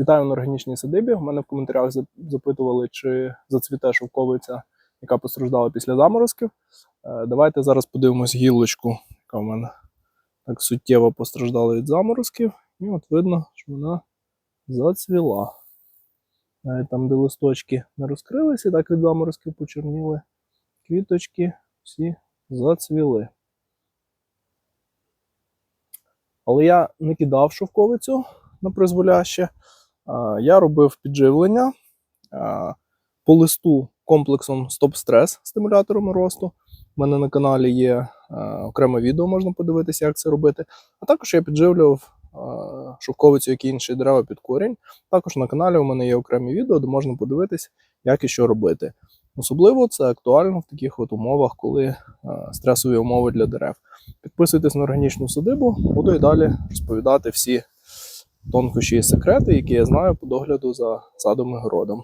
Вітаю на органічній садибі. У мене в коментарях запитували, чи зацвіте шовковиця, яка постраждала після заморозків. Е, Давайте зараз подивимось гілочку, яка в мене так суттєво постраждала від заморозків. І от видно, що вона зацвіла. Навіть там, де листочки не розкрилися, так від заморозків почерніли. Квіточки всі зацвіли. Але я не кидав шовковицю на призволяще. Я робив підживлення по листу комплексом Стоп-стрес стимулятором росту. У мене на каналі є окреме відео, можна подивитися, як це робити. А також я підживлював шовковицю, як і інші дерева під корінь. Також на каналі у мене є окремі відео, де можна подивитись, як і що робити. Особливо це актуально в таких от умовах, коли а, стресові умови для дерев. Підписуйтесь на органічну садибу, буду і далі розповідати всі тонкощі і секрети, які я знаю по догляду за садом і городом.